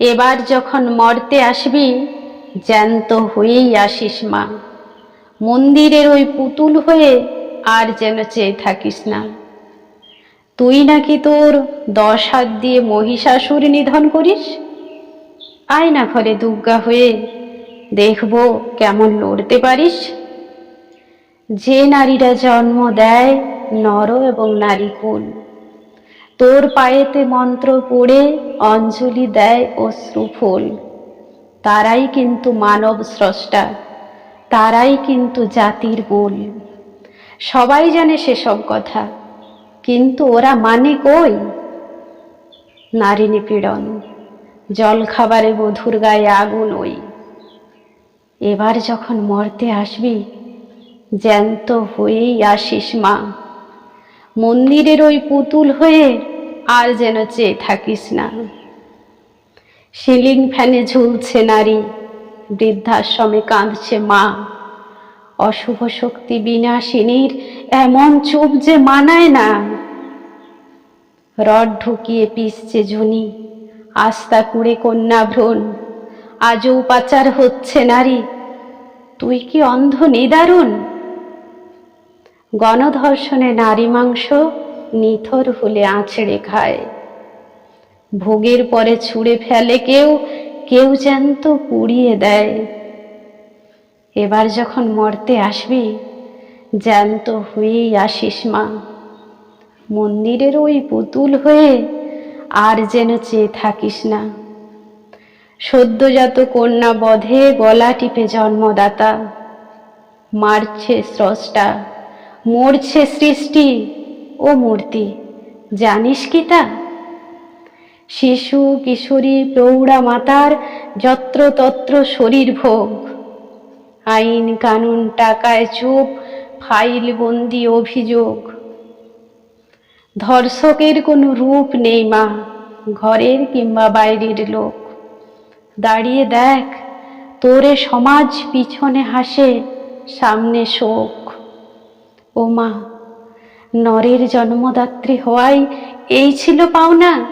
এবার যখন মরতে আসবি, জ্যান্ত হয়েই আসিস মা। মন্দিরের ওই পুতুল হয়ে আর যেন চেয়ে থাকিস না। তুই নাকি তোর দশ হাত দিয়ে মহিষাসুর নিধন করিস? আয় না ঘরে দুর্গা হয়ে, দেখব কেমন লড়তে পারিস। যে নারীরা জন্ম দেয় নর এবং নারী কুল তোর পায়েতে মন্ত্র পড়ে অঞ্জলি দেয় ও অশ্রুফুল তারাই কিন্তু মানব স্রষ্টা, তারাই কিন্তু জাতির মূল সবাই জানে সেসব কথা, কিন্তু ওরা মানে কই? নারী নিপীড়ন জল খাবারে বধুর গায়ে আগুন ওই। এবার যখন মরতে আসবি, জ্যান্ত হয়েই আসিস মা। মন্দিরের ওই পুতুল হয়ে আর যেন চেয়ে থাকিস না। সিলিং ফ্যানে ঝুলছে নারী, বৃদ্ধাশ্রমে কাঁদছে মা। অশুভ শক্তি বিনাশিনীর এমন চুপ যে মানায় না। রড ঢুকিয়ে পিসছে জুনি আস্তা কুড়ে কন্যা ভ্রণ। আজও পাচার হচ্ছে নারী, তুই কি অন্ধ নিদারুণ? গণধর্ষণে নারী মাংস নিথর হলে আঁচড়ে খায়। ভোগের পরে ছুঁড়ে ফেলে কেউ কেউ জ্যান্ত পুড়িয়ে দেয়। এবার যখন মরতে আসবি, জ্যান্ত হয়েই আসিস মা। মন্দিরের ওই পুতুল হয়ে আর যেন চেয়ে থাকিস না। সদ্যজাত কন্যা বধে গলা টিপে জন্মদাতা। মারছে স্রষ্টা। মরছে সৃষ্টি ও মূর্তি। জানিস কি তা? শিশু, কিশোরী, প্রৌঢ়া মাতার যত্রতত্র শরীর ভোগ। আইন কানুন টাকায় চুপ, ফাইল বন্দি অভিযোগ। ধর্ষকের কোনো রূপ নেই মা, ঘরের কিংবা বাইরের লোক। দাঁড়িয়ে দেখ, তোরে সমাজ পিছনে হাসে সামনে শোক। ও মা নরের জন্মদাত্রী হওয়াই এই ছিল পাওনা।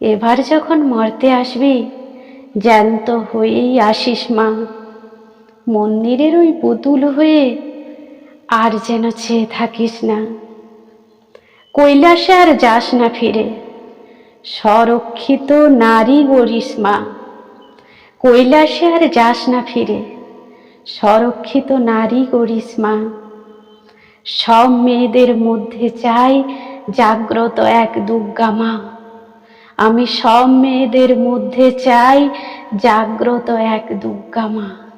এবার যখন মরতে আসবি, জ্যান্ত হয়েই আসিস মা। মন্দিরের ওই পুতুল হয়ে আর যেন চেয়ে থাকিস না। কৈলাসে আর যাস না ফিরে। সংরক্ষিত নারী গরিস মা। কৈলাসে আর যাস না ফিরে। সংরক্ষিত নারী গরিস মা। সব মেয়েদের মধ্যে চাই জাগ্রত এক দুর্গা মা। আমি সব মেয়েদের মধ্যে চাই জাগ্রত এক দুর্গা মা।